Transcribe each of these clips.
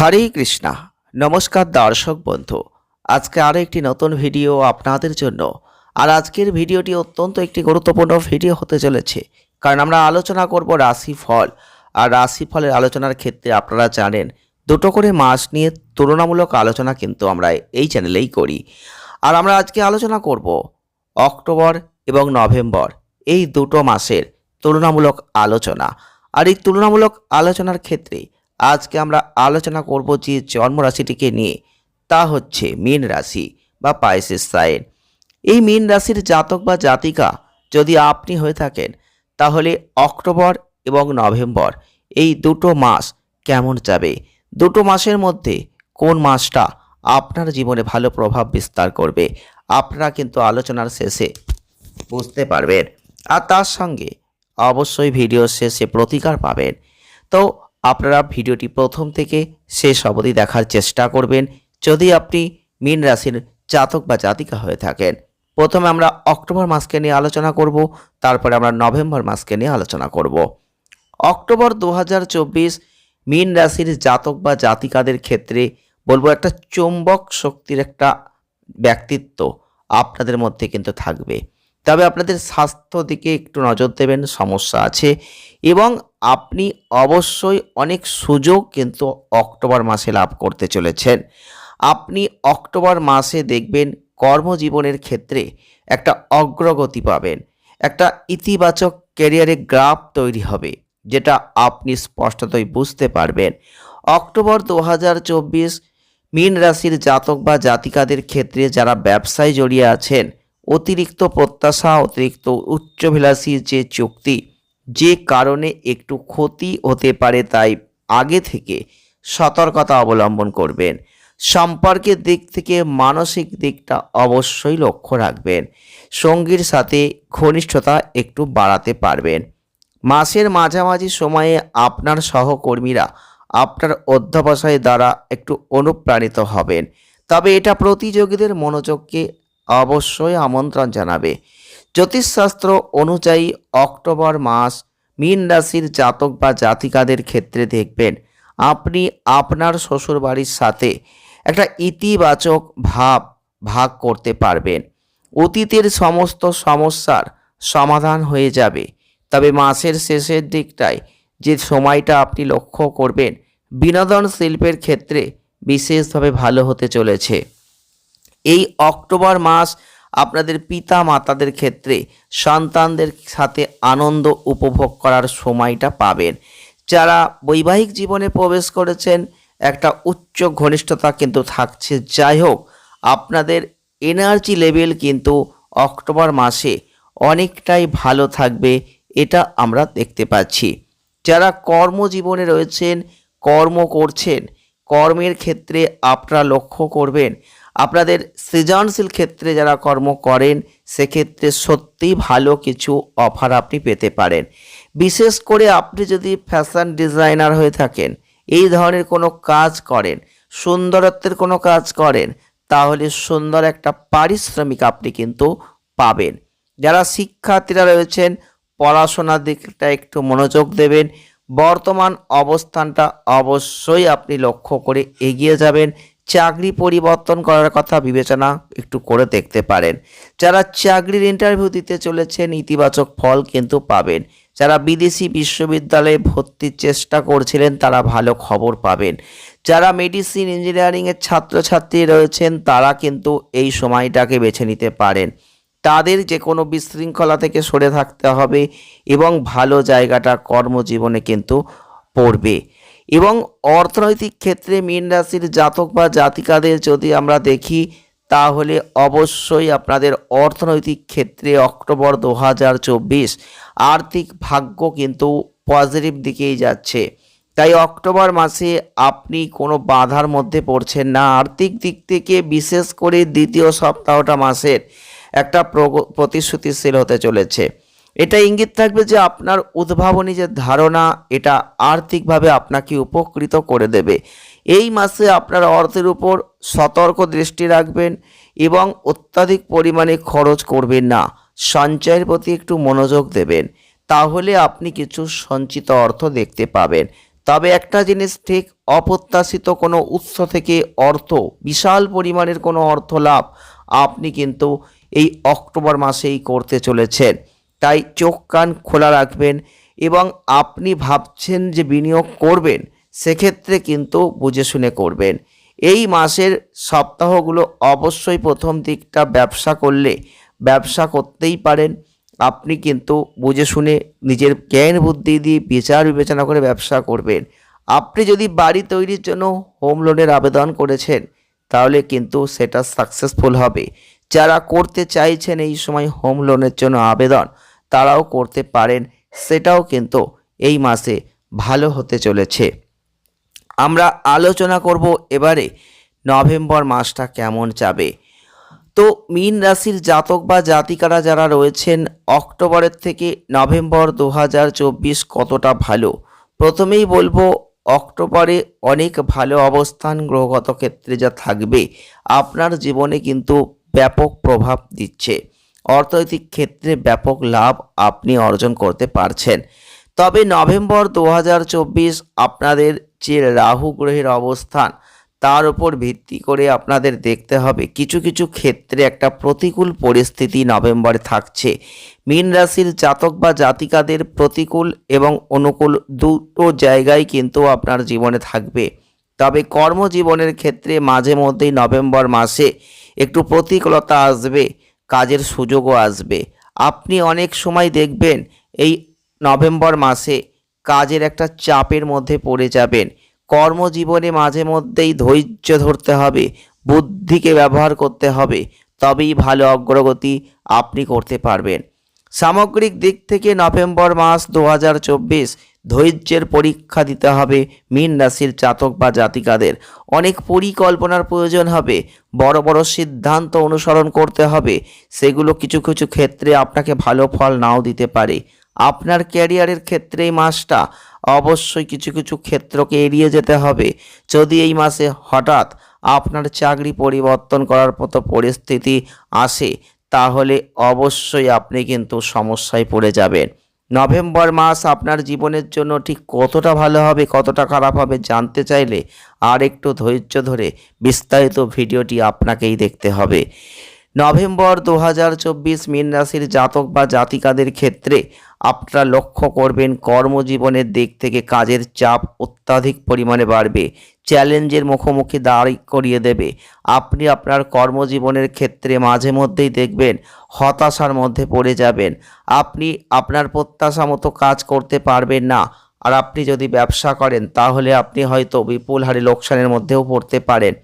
হরে কৃষ্ণা। নমস্কার দর্শক বন্ধু। আজকে আরও একটি নতুন ভিডিও আপনাদের জন্য। আর আজকের ভিডিওটি অত্যন্ত একটি গুরুত্বপূর্ণ ভিডিও হতে চলেছে। কারণ আমরা আলোচনা করব রাশি ফল আর রাশি ফলের আলোচনার ক্ষেত্রে আপনারা জানেন, দুটো করে মাস নিয়ে তুলনামূলক আলোচনা কিন্তু আমরা এই চ্যানেলেই করি। আর আমরা আজকে আলোচনা করব অক্টোবর এবং নভেম্বর। এই দুটো মাসের তুলনামূলক আলোচনা। আর এই তুলনামূলক আলোচনার ক্ষেত্রে আজকে আমরা আলোচনা করব যে জন্মরাশিটিকে নিয়ে। তা হচ্ছে মীন রাশি বা পাইসেস সাইন। এই মীন রাশির জাতক বা জাতিকা যদি আপনি হয়ে থাকেন, তাহলে অক্টোবর এবং নভেম্বর এই দুটো মাস কেমন যাবে? দুটো মাসের মধ্যে কোন মাসটা আপনার জীবনে ভালো প্রভাব বিস্তার করবে? আপনারা কিন্তু আলোচনার শেষে বুঝতে পারবেন। আর তার সঙ্গে অবশ্যই ভিডিও শেষে প্রতিকার পাবেন। তো আপনারা ভিডিওটি প্রথম থেকে শেষ অবধি দেখার চেষ্টা করবেন যদি আপনি মীন রাশির জাতক বা জাতিকা হয়ে থাকেন। প্রথমে আমরা অক্টোবর মাসকে নিয়ে আলোচনা করব, তারপরে আমরা নভেম্বর মাসকে নিয়ে আলোচনা করব। অক্টোবর দু হাজার চব্বিশ মীন রাশির জাতক বা জাতিকাদের ক্ষেত্রে বলব একটা চুম্বক শক্তির একটা ব্যক্তিত্ব আপনাদের মধ্যে কিন্তু থাকবে। তবে আপনাদের স্বাস্থ্য দিকে একটু নজর দেবেন, সমস্যা আছে এবং আপনি অবশ্যই অনেক সুযোগ কিন্তু অক্টোবর মাসে লাভ করতে চলেছেন। আপনি অক্টোবর মাসে দেখবেন কর্মজীবনের ক্ষেত্রে একটা অগ্রগতি পাবেন। একটা ইতিবাচক ক্যারিয়ারে গ্রাফ তৈরি হবে, যেটা আপনি স্পষ্টতই বুঝতে পারবেন। অক্টোবর দু হাজার চব্বিশ মীন রাশির জাতক বা জাতিকাদের ক্ষেত্রে যারা ব্যবসায় জড়িয়ে আছেন, অতিরিক্ত প্রত্যাশা, অতিরিক্ত উচ্চভিলাষী যে চুক্তি যে কারণে একটু ক্ষতি হতে পারে তাই আগে থেকে সতর্কতা অবলম্বন করবেন। সম্পর্কের দিক থেকে মানসিক দিকটা অবশ্যই লক্ষ্য রাখবেন। সঙ্গীর সাথে ঘনিষ্ঠতা একটু বাড়াতে পারবেন। মাসের মাঝামাঝি সময়ে আপনার সহকর্মীরা আপনার অধ্যবসায় দ্বারা একটু অনুপ্রাণিত হবেন। তবে এটা প্রতিযোগীদের মনোযোগকে অবশ্যই আমন্ত্রণ জানাবে। জ্যোতিষশাস্ত্র অনুযায়ী অক্টোবর মাস মীন রাশির জাতক বা জাতিকাদের ক্ষেত্রে দেখবেন আপনি আপনার শ্বশুরবাড়ির সাথে একটা ইতিবাচক ভাব ভাগ করতে পারবেন। অতীতের সমস্ত সমস্যার সমাধান হয়ে যাবে। তবে মাসের শেষের দিকটায় যে সময়টা আপনি লক্ষ্য করবেন, বিনোদন শিল্পের ক্ষেত্রে বিশেষভাবে ভালো হতে চলেছে। এই অক্টোবর মাস আপনাদের পিতা মাতাদের ক্ষেত্রে সন্তানদের সাথে আনন্দ উপভোগ করার সময়টা পাবেন। যারা বৈবাহিক জীবনে প্রবেশ করেছেন, একটা উচ্চ ঘনিষ্ঠতা কিন্তু থাকছে। যাই হোক, আপনাদের এনার্জি লেভেল কিন্তু অক্টোবর মাসে অনেকটাই ভালো থাকবে, এটা আমরা দেখতে পাচ্ছি। যারা কর্মজীবনে রয়েছেন, কর্ম করছেন, কর্মের ক্ষেত্রে আপনারা লক্ষ্য করবেন আপনাদের সৃজনশীল ক্ষেত্রে যারা কর্ম করেন, সেক্ষেত্রে সত্যিই ভালো কিছু অফার আপনি পেতে পারেন। বিশেষ করে আপনি যদি ফ্যাশন ডিজাইনার হয়ে থাকেন, এই ধরনের কোনো কাজ করেন, সুন্দরত্বের কোনো কাজ করেন, তাহলে সুন্দর একটা পারিশ্রমিক আপনি কিন্তু পাবেন। যারা শিক্ষার্থীরা রয়েছেন, পড়াশোনার দিকটা একটু মনোযোগ দেবেন, বর্তমান অবস্থানটা অবশ্যই আপনি লক্ষ্য করে এগিয়ে যাবেন চাকরি পরিবর্তন করার কথা বিবেচনা একটু করে দেখতে পারেন। যারা চাকরির ইন্টারভিউ দিতে চলেছেন, ইতিবাচক ফল কিন্তু পাবেন। যারা বিদেশি বিশ্ববিদ্যালয়ে ভর্তির চেষ্টা করছিলেন, তারা ভালো খবর পাবেন। যারা মেডিসিন ইঞ্জিনিয়ারিংয়ের ছাত্রছাত্রী রয়েছেন, তারা কিন্তু এই সময়টাকে বেছে নিতে পারেন। তাদের যে কোনো বিশৃঙ্খলা থেকে সরে থাকতে হবে এবং ভালো জায়গাটা কর্মজীবনে কিন্তু পড়বে। এবং অর্থনৈতিক ক্ষেত্রে মীন রাশির জাতক বা জাতিকাদের যদি আমরা দেখি, তাহলে অবশ্যই আপনাদের অর্থনৈতিক ক্ষেত্রে অক্টোবর দু হাজার চব্বিশ আর্থিক ভাগ্য কিন্তু পজিটিভ দিকেই যাচ্ছে। তাই অক্টোবর মাসে আপনি কোনো বাধার মধ্যে পড়ছেন না। আর্থিক দিক থেকে বিশেষ করে দ্বিতীয় সপ্তাহটা মাসের একটা প্রতিশ্রুতিশীল হতে চলেছে। এটা ইঙ্গিত থাকবে যে আপনার উদ্ভাবনী যে ধারণা, এটা আর্থিকভাবে আপনাকে উপকৃত করে দেবে। এই মাসে আপনার অর্থের উপর সতর্ক দৃষ্টি রাখবেন এবং অত্যাধিক পরিমাণে খরচ করবেন না। সঞ্চয়ের প্রতি একটু মনোযোগ দেবেন, তাহলে আপনি কিছু সঞ্চিত অর্থ দেখতে পাবেন। তবে একটা জিনিস ঠিক, অপ্রত্যাশিত কোনো উৎস থেকে অর্থ, বিশাল পরিমাণের কোনো অর্থ লাভ আপনি কিন্তু এই অক্টোবর মাসেই করতে চলেছেন। তাই চোখ কান খোলা রাখবেন এবং আপনি ভাবছেন যে বিনিয়োগ করবেন, সেক্ষেত্রে কিন্তু বুঝে শুনে করবেন। এই মাসের সপ্তাহগুলো অবশ্যই প্রথম দিকটা ব্যবসা করলে ব্যবসা করতেই পারেন। আপনি কিন্তু বুঝে শুনে নিজের জ্ঞান বুদ্ধি দিয়ে বিচার বিবেচনা করে ব্যবসা করবেন। আপনি যদি বাড়ি তৈরির জন্য হোম লোনের আবেদন করেছেন, তাহলে কিন্তু সেটা সাকসেসফুল হবে। যারা করতে চাইছেন এই সময় হোম লোনের জন্য আবেদন তারাও করতে পারেন, সেটাও কিন্তু এই মাসে ভালো হতে চলেছে। আমরা আলোচনা করব এবারে নভেম্বর মাসটা কেমন যাবে। তো মীন রাশির জাতক বা জাতিকারা যারা রয়েছেন, অক্টোবরের থেকে নভেম্বর দু হাজার চব্বিশ কতটা ভালো? প্রথমেই বলব, অক্টোবরে অনেক ভালো অবস্থান গ্রহগত ক্ষেত্রে যা থাকবে, আপনার জীবনে কিন্তু ব্যাপক প্রভাব দিচ্ছে। অর্থনৈতিক ক্ষেত্রে ব্যাপক লাভ আপনি অর্জন করতে পারছেন। তবে নভেম্বর দু হাজার চব্বিশ আপনাদের যে রাহু গ্রহের অবস্থান, তার উপর ভিত্তি করে আপনাদের দেখতে হবে। কিছু কিছু ক্ষেত্রে একটা প্রতিকূল পরিস্থিতি নভেম্বরে থাকছে। মীন রাশির জাতক বা জাতিকাদের প্রতিকূল এবং অনুকূল দুটো জায়গায় কিন্তু আপনার জীবনে থাকবে। তবে কর্মজীবনের ক্ষেত্রে মাঝে মধ্যেই নভেম্বর মাসে একটু প্রতিকূলতা আসবে। কাজের সুযোগও আসবে। আপনি অনেক সময় দেখবেন এই নভেম্বর মাসে কাজের একটা চাপের মধ্যে পড়ে যাবেন। কর্মজীবনে মাঝে মধ্যেই ধৈর্য ধরতে হবে, বুদ্ধিকে ব্যবহার করতে হবে, তবেই ভালো অগ্রগতি আপনি করতে পারবেন। সামগ্রিক দিক থেকে নভেম্বর মাস দু হাজার চব্বিশ ধৈর্যের পরীক্ষা দিতে হবে মীন রাশির জাতক বা জাতিকাদের। অনেক পরিকল্পনার প্রয়োজন হবে। বড় বড় সিদ্ধান্ত অনুসরণ করতে হবে। সেগুলো কিছু কিছু ক্ষেত্রে আপনাকে ভালো ফল নাও দিতে পারে। আপনার ক্যারিয়ারের ক্ষেত্রে এই মাসটা অবশ্যই কিছু কিছু ক্ষেত্রকে এড়িয়ে যেতে হবে। যদি এই মাসে হঠাৎ আপনার চাকরি পরিবর্তন করার মতো পরিস্থিতি আসে তাহলে অবশ্যই আপনি কিন্তু সমস্যায় পড়ে যাবেন। নভেম্বর মাস আপনার জীবনের জন্য ঠিক কতটা ভালো হবে, কতটা খারাপ হবে জানতে চাইলে আর একটু ধৈর্য ধরে বিস্তারিত ভিডিওটি আপনাকেই দেখতে হবে। নভেম্বর দু হাজার চব্বিশ মীন রাশির জাতক বা জাতিকাদের ক্ষেত্রে আপনারা লক্ষ্য করবেন কর্মজীবনের দিক থেকে কাজের চাপ অত্যাধিক পরিমাণে বাড়বে। চ্যালেঞ্জের মুখোমুখি দাঁড় করিয়ে দেবে। আপনি আপনার কর্মজীবনের ক্ষেত্রে মাঝে মধ্যেই দেখবেন হতাশার মধ্যে পড়ে যাবেন। আপনি আপনার প্রত্যাশা মতো কাজ করতে পারবেন না। আর আপনি যদি ব্যবসা করেন, তাহলে আপনি হয়তো বিপুল হারে লোকসানের মধ্যেও পড়তে পারেন।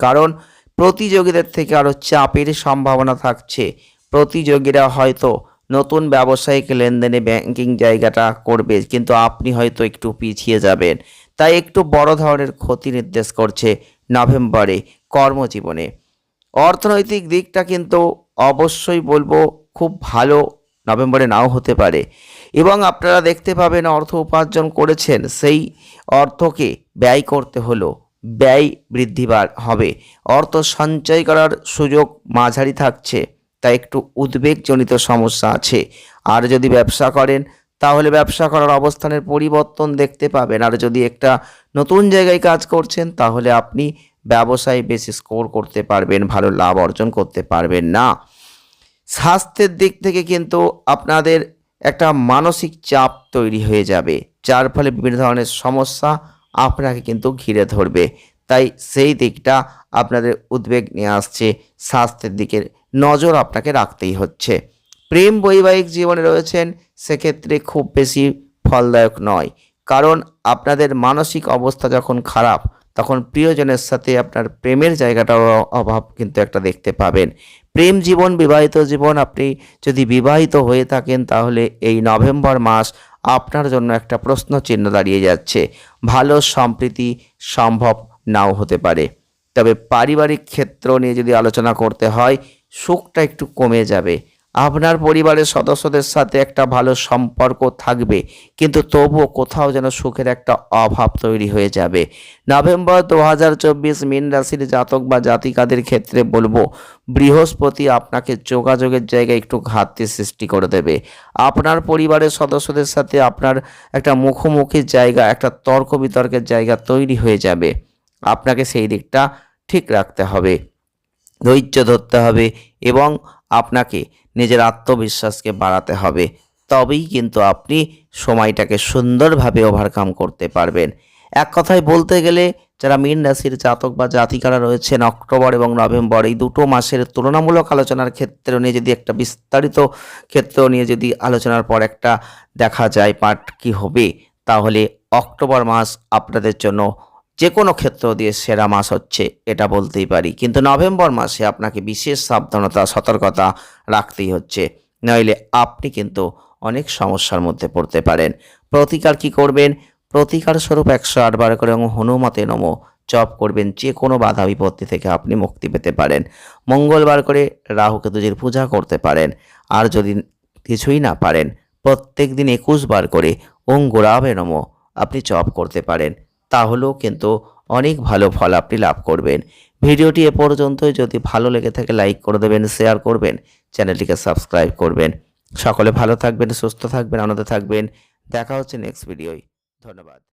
কারণ প্রতিযোগীদের থেকে আরও চাপের সম্ভাবনা থাকছে। প্রতিযোগীরা হয়তো নতুন ব্যবসায়িক লেনদেনে ব্যাংকিং জায়গাটা করবে, কিন্তু আপনি হয়তো একটু পিছিয়ে যাবেন। তাই একটু বড় ধরনের ক্ষতি নির্দেশ করছে নভেম্বরে কর্মজীবনে। অর্থনৈতিক দিকটা কিন্তু অবশ্যই বলব খুব ভালো নভেম্বরে নাও হতে পারে। এবং আপনারা দেখতে পাবেন অর্থ উপার্জন করেছেন, সেই অর্থকে ব্যয় করতে হলো। ব্যয় বৃদ্ধি হবে। অর্থ সঞ্চয় করার সুযোগ মাঝারি থাকছে তা একটু উদ্বেগজনিত সমস্যা আছে। আর যদি ব্যবসা করেন, তাহলে ব্যবসা করার অবস্থানের পরিবর্তন দেখতে পাবেন। আর যদি একটা নতুন জায়গায় কাজ করছেন, তাহলে আপনি ব্যবসায় বেশি স্কোর করতে পারবেন, ভালো লাভ অর্জন করতে পারবেন না। স্বাস্থ্যের দিক থেকে কিন্তু আপনাদের একটা মানসিক চাপ তৈরি হয়ে যাবে, যার ফলে বিভিন্ন ধরনের সমস্যা আপনাকে কিন্তু ঘিরে ধরবে। তাই সেই দিকটা আপনাদের উদ্বেগ নিয়ে আসছে। স্বাস্থ্যের দিকের নজর আপনাকে রাখতেই হচ্ছে। প্রেম বৈবাহিক জীবনে রয়েছেন, সেক্ষেত্রে খুব বেশি ফলদায়ক নয়। কারণ আপনাদের মানসিক অবস্থা যখন খারাপ, তখন প্রিয়জনের সাথে আপনার প্রেমের জায়গাটাও অভাব কিন্তু একটা দেখতে পাবেন। প্রেম জীবন, বিবাহিত জীবন, আপনি যদি বিবাহিত হয়ে থাকেন, তাহলে এই নভেম্বর মাস আপনার জন্য একটা প্রশ্ন চিহ্ন দাঁড়িয়ে যাচ্ছে। ভালো সম্প্রীতি সম্ভব নাও হতে পারে। তবে পারিবারিক ক্ষেত্র নিয়ে যদি আলোচনা করতে হয়, সুখটা একটু কমে যাবে। আপনার পরিবারের সদস্যদের সাথে একটা ভালো সম্পর্ক থাকবে, কিন্তু তবুও কোথাও যেন সুখের একটা অভাব তৈরি হয়ে যাবে। নভেম্বর দু হাজার চব্বিশ মীন রাশির জাতক বা জাতিকাদের ক্ষেত্রে বলব, বৃহস্পতি আপনাকে যোগাযোগের জায়গায় একটু ঘাটতি সৃষ্টি করে দেবে। আপনার পরিবারের সদস্যদের সাথে আপনার একটা মুখোমুখি জায়গা, একটা তর্ক বিতর্কের জায়গা তৈরি হয়ে যাবে। আপনাকে সেই দিকটা ঠিক রাখতে হবে, ধৈর্য ধরতে হবে এবং আপনাকে নিজের আত্মবিশ্বাসকে বাড়াতে হবে। তবেই কিন্তু আপনি সময়টাকে সুন্দরভাবে ওভারকাম করতে পারবেন। এক কথায় বলতে গেলে, যারা মীন রাশির জাতক বা জাতিকারা রয়েছেন, অক্টোবর এবং নভেম্বর এই দুটো মাসের তুলনামূলক আলোচনার ক্ষেত্রে নিয়ে যদি একটা বিস্তারিত ক্ষেত্র নিয়ে যদি আলোচনার পর একটা দেখা যায় পার্ট কি হবে, তাহলে অক্টোবর মাস আপনাদের জন্য যে কোনো ক্ষেত্র দিয়ে সেরা মাস হচ্ছে, এটা বলতেই পারি। কিন্তু নভেম্বর মাসে আপনাকে বিশেষ সাবধানতা, সতর্কতা রাখতেই হচ্ছে। নইলে আপনি কিন্তু অনেক সমস্যার মধ্যে পড়তে পারেন। প্রতিকার কি করবেন? প্রতিকার স্বরূপ একশো আটবার করে এবং হনুমতে নম, জপ করবেন যে কোনো বাধা বিপত্তি থেকে আপনি মুক্তি পেতে পারেন। মঙ্গলবার করে রাহু কেতুজির পূজা করতে পারেন। আর যদি কিছুই না পারেন, প্রত্যেক দিন একুশ বার করে ওং গোড়াবে নম, আপনি জপ করতে পারেন। তাহলেও কিন্তু অনেক ভালো ফল আপনি লাভ করবেন। ভিডিওটি এ পর্যন্তই। যদি ভালো লেগে থাকে লাইক করে দেবেন শেয়ার করবেন, চ্যানেলটিকে সাবস্ক্রাইব করবেন। সকলে ভালো থাকবেন, সুস্থ থাকবেন, আনন্দে থাকবেন। দেখা হচ্ছে নেক্সট ভিডিওয় ধন্যবাদ।